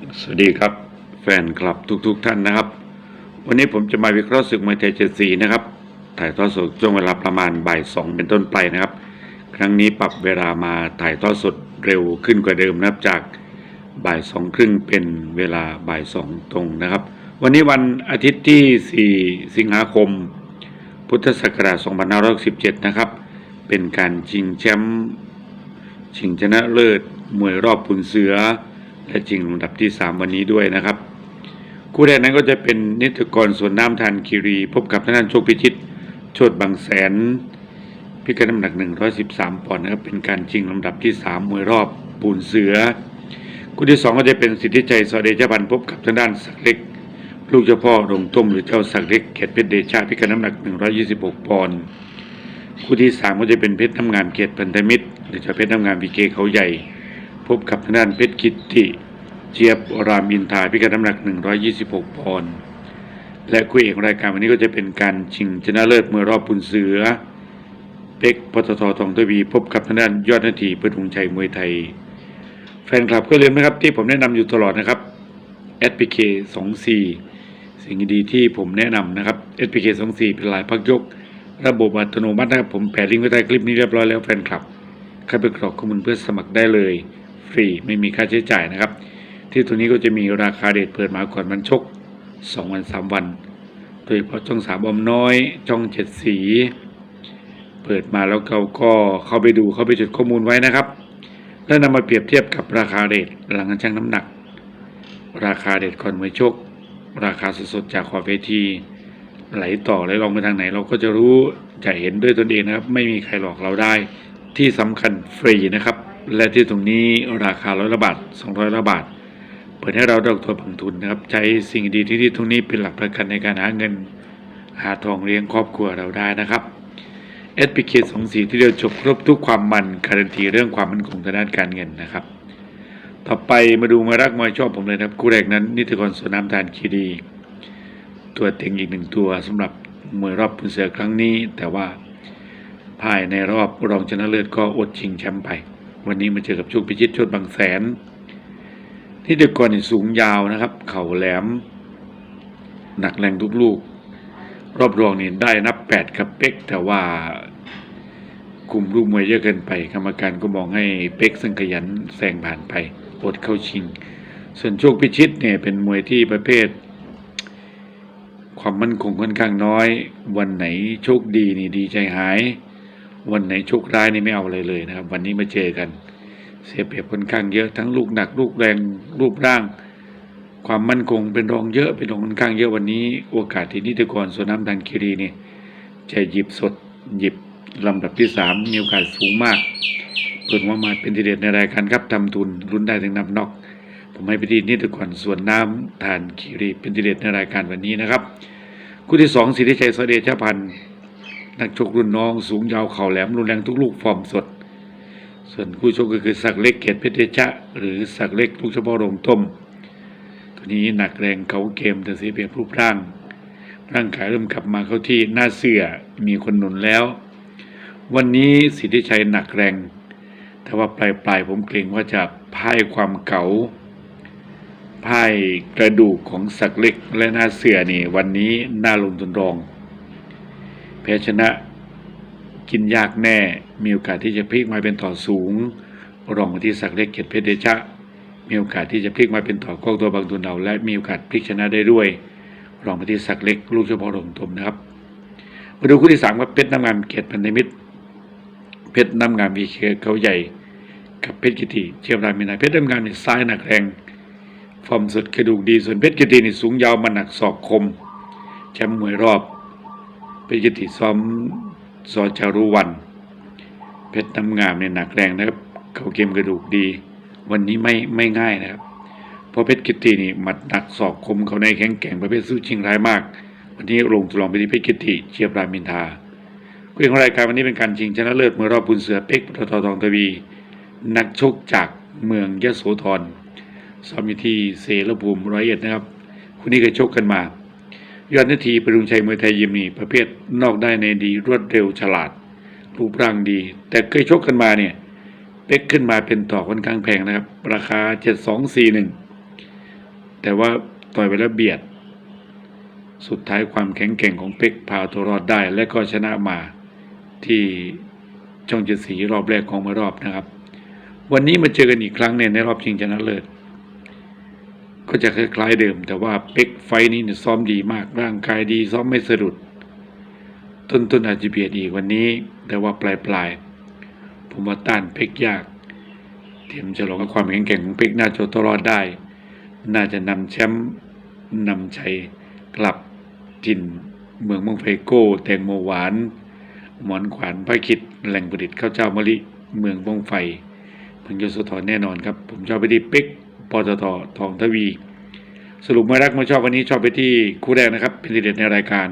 สวัสดีครับแฟนคลับทุกๆทท่านนะครับ วันนี้ผมจะมาวิเคราะห์ศึกมวยไทยเจ็ดสีนะครับถ่ายทอดสดช่วงเวลาประมาณบ่ายสองเป็นต้นไปนะครับ ครั้งนี้ปรับเวลามาถ่ายทอดสดเร็วขึ้นกว่าเดิมนะครับจากบ่ายสองครึ่งเป็นเวลาบ่ายสองตรงนะครับ วันนี้วันอาทิตย์ที่ 4 สิงหาคม พุทธศักราช2517 นะครับ เป็นการชิงแชมป์ชิงชนะเลิศมวยรอบปุนเสือ และชิงลำดับที่ 3 วันนี้ด้วยนะครับ คู่แรกนั้นก็จะเป็นนิตกรสวนน้ำทันคีรี พบกับทางด้านโชคพิชิต โชดบางแสน พิกัดน้ำหนัก 113ปอนด์นะครับเป็นการชิงลำดับที่ 3 มวยรอบปูนเสือ คู่ที่ 2 ก็จะเป็นสิทธิชัยสอเดชพันธ์พบกับทางด้านสักเล็ก ลูกเจ้าพ่อรงต้มหรือเจ้าสักเล็กเขตเพชรเดชาพิกัดน้ำหนัก 126 ปอนด์คู่ที่สามก็จะเป็นเพชรน้ำงามเกียรติพันธมิตรหรือจะเพชรน้ำงามวีเกเขาใหญ่ พบกับทางด้านเพชรกิตติเจี๊ยบรามอินทาพิกัดน้ำหนัก 126 ปอนด์และคู่เอกของรายการวันนี้ก็จะเป็นการชิงชนะเลิศเมื่อรอบปุนเสือ เป็กปตททองทวี พบกับทางด้านยอดนาทีประทุงชัยมวยไทย แฟนคลับก็เลืมนะครับที่ผมแนะนำอยู่ตลอดนะครับ SPK 24สิ่งดีที่ผมแนะนำนะครับ SPK 24เป็นลายพักยก ระบบอัตโนมัตินะครับผมแปะลิงก์ไว้ใต้คลิปนี้เรียบร้อยแล้วแฟนคลับเข้าไปกรอกข้อมูลเพื่อสมัครได้เลย ฟรี ไม่มีค่าใช้จ่ายนะครับ ที่ตัวนี้ก็จะมีราคาเด็ดเปิดมาก่อนมันชก 2 วัน 3 วัน โดยเฉพาะช่องสามอมน้อย ช่องเจ็ดสี เปิดมาแล้วเราก็เข้าไปดูเข้าไปจดข้อมูลไว้นะครับ แล้วนำมาเปรียบเทียบกับราคาเด็ดหลังการชั่งน้ำหนัก ราคาเด็ดก่อนมวยชก ราคาสดๆจากขอบเวทีไหลต่อไหลลองไปทางไหน เราก็จะรู้จะเห็นด้วยตนเองนะครับ ไม่มีใครหลอกเราได้ ที่สำคัญฟรีนะครับ และที่ตรงนี้ราคาร้อยละบาทสองร้อยละบาท เปิดให้เราดอกตัวบังทุนนะครับ ใช้สิ่งดีที่ที่ตรงนี้เป็นหลักประกันในการหาเงิน หาทองเลี้ยงครอบครัวเราได้นะครับ SPK สองสีที่เดียวจบครบทุกความมันการันตีเรื่องความมั่นคงทางด้านการเงินนะครับ ต่อไปมาดูมารักมวยชอบผมเลยนะครับคู่แรกนั้น นิติกรสวนน้ำทานคีรีตัวเต็งอีกหนึ่งตัวสำหรับมวยรอบปุนเสือครั้งนี้ แต่ว่าภายในรอบรองชนะเลิศก็อดชิงแชมป์ไป วันนี้มาเจอกับโชคพิชิตชดบางแสน ที่เด็กก่อนนี่สูงยาวนะครับ เข่าแหลม หนักแรงทุกลูก รอบรองนี่ได้นับแปดกับเป๊กแต่ว่าคุมลูกมวยเยอะเกินไป กรรมการก็มองให้เป๊กซึ่งขยันแซงผ่านไปอดเข้าชิง ส่วนโชคพิชิตเนี่ยเป็นมวยที่ประเภท ความมั่นคงค่อนข้างน้อย วันไหนโชคดีนี่ดีใจหาย วันไหนโชคร้ายนี่ไม่เอาอะไรเลยนะครับ วันนี้มาเจอกัน เสียเปรียบค่อนข้างเยอะทั้งลูกหนักลูกแรงรูปร่าง ความมั่นคงเป็นรองเยอะเป็นรองค่อนข้างเยอะวันนี้โอกาสที่นิติกรสวนน้ำดันคิรีนี่จะหยิบสดหยิบลำดับที่สามมีโอกาสสูงมากเปิดว่ามาเป็นทีเด็ดในรายการครับทำทุนรุ่นได้ถึงนำนอก ผมให้ไปที่นิติกรสวนน้ำทานคีรีเป็นทีเด็ดในรายการวันนี้นะครับคู่ที่สองสิทธิชัยสเดชพันธ์ นักชกรุ่นน้องสูงยาวเข่าแหลมรุนแรงทุกลูกฟอร์มสด ส่วนคู่ชกก็คือสักเล็กเกตเพชรเดชะ หรือสักเล็กลูกเฉพาะโรงต้มตัวนี้หนักแรงเขาเกมแต่เสียเปรียบรูปร่าง ร่างกายเริ่มกลับมาเข้าที่หน้าเสือมีคนหนุนแล้ว วันนี้สิทธิชัยหนักแรง แต่ว่าปลายปลายผมเกรงว่าจะพ่ายความเก๋าพ่ายกระดูกของสักเล็กและหน้าเสือนี่วันนี้น่าลงทุนรอง พ้ชนะ กินยากแน่ มีโอกาสที่จะพลิกมาเป็นต่อสูง รองที่สักเล็กเกียรติเพชรเดชะ มีโอกาสที่จะพลิกมาเป็นต่อกองตัวบางตุนเราและมีโอกาสพลิกชนะได้ด้วย รองที่สักเล็กลูกเฉพาะโรงตมนะครับมาดูคู่ที่สามว่าเพชรน้ำงามเกียรติพันธมิตร เพชรน้ำงามวีเคเขาใหญ่ กับเพชรกิติเชียบรายมีนายเพชรน้ำงามนี่ซ้ายหนักแรงฟอร์มสุดกระดูกดีส่วนเพชรกิตินี่สูงยาวมันหนักศอกคมแชมป์มวยรอบ เพชรกิติซ้อมซอจารุวัน เพชรน้ำงามเนี่ยหนักแรงนะครับ เขาเกมกระดูกดี วันนี้ไม่ไม่ง่ายนะครับ เพราะเพชรกิตินี่หมัดหนักศอกคมเขาในแข็งแกร่งประเภทสู้ชิงร้ายมาก วันนี้ลงทดลองไปที่เพชรกิติเชียบรามินทาคู่เอกของรายการวันนี้เป็นการชิงชนะเลิศเมื่อรอบบุญเสือเป็กปตททองทวี นักชกจากเมืองยโสธรซ้อมอยู่ที่เสรภูมิร้อยเอ็ดนะครับคู่นี้เคยชกกันมา ยอดนาทีปรุงชัยมวยไทยยิมนี่ประเภทนอกได้ในดีรวดเร็วฉลาด รูปร่างดี แต่เคยชกกันมาเนี่ยเป๊กขึ้นมาเป็นต่อค่อนข้างแพงนะครับ ราคา7241แต่ว่าต่อยไปแล้วเบียด สุดท้ายความแข็งแกร่งของเป็กพาตัวรอดได้และก็ชนะมาที่ช่องเจ็ดสีรอบแรกของมารอบนะครับ วันนี้มาเจอกันอีกครั้งเนี่ยในรอบชิงชนะเลิศ ก็จะคล้ายๆเดิม แต่ว่าเป็กไฟนี้เนี่ยซ้อมดีมากร่างกายดีซ้อมไม่สะดุด ต้นต้นๆอาจจะเบียดอีกวันนี้ แต่ว่าปลายปลายผมว่าต้านเป็กยากเตรียมฉลองกับความแข็งแกร่งของเป็กน่าจะเอาตัวรอดได้ น่าจะนำแชมป์นำชัยกลับถิ่นเมืองเมืองไฟโก้แตงโมหวาน หมอนขวานพระคิดแหล่งผลิตข้าวเจ้ามะลิเมืองบงไฟเมืองยโสธรแน่นอนครับ ผมชอบไปที่เป็ก ปตททองทวี สรุปมารักมาชอบวันนี้ชอบไปที่คู่แรกนะครับ เป็นทีเด็ดในรายการ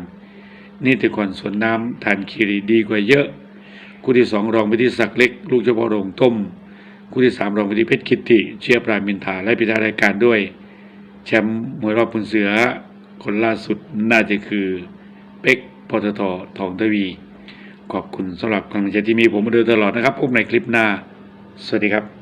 นี่แต่ก่อนสวนน้ำทานคีรีดีกว่าเยอะ คู่ที่สองรองไปที่สักเล็ก ลูกเฉพาะโรงต้ม คู่ที่สามรองไปที่เพชรคิตติ เชียร์ปรามินทาและพิธารายการด้วย แชมป์มวยรอบพุนเสือ คนล่าสุดน่าจะคือเป็กปตททองทวี ขอบคุณสำหรับกำลังใจที่มีผมมาโดยตลอดนะครับพบในคลิปหน้า สวัสดีครับ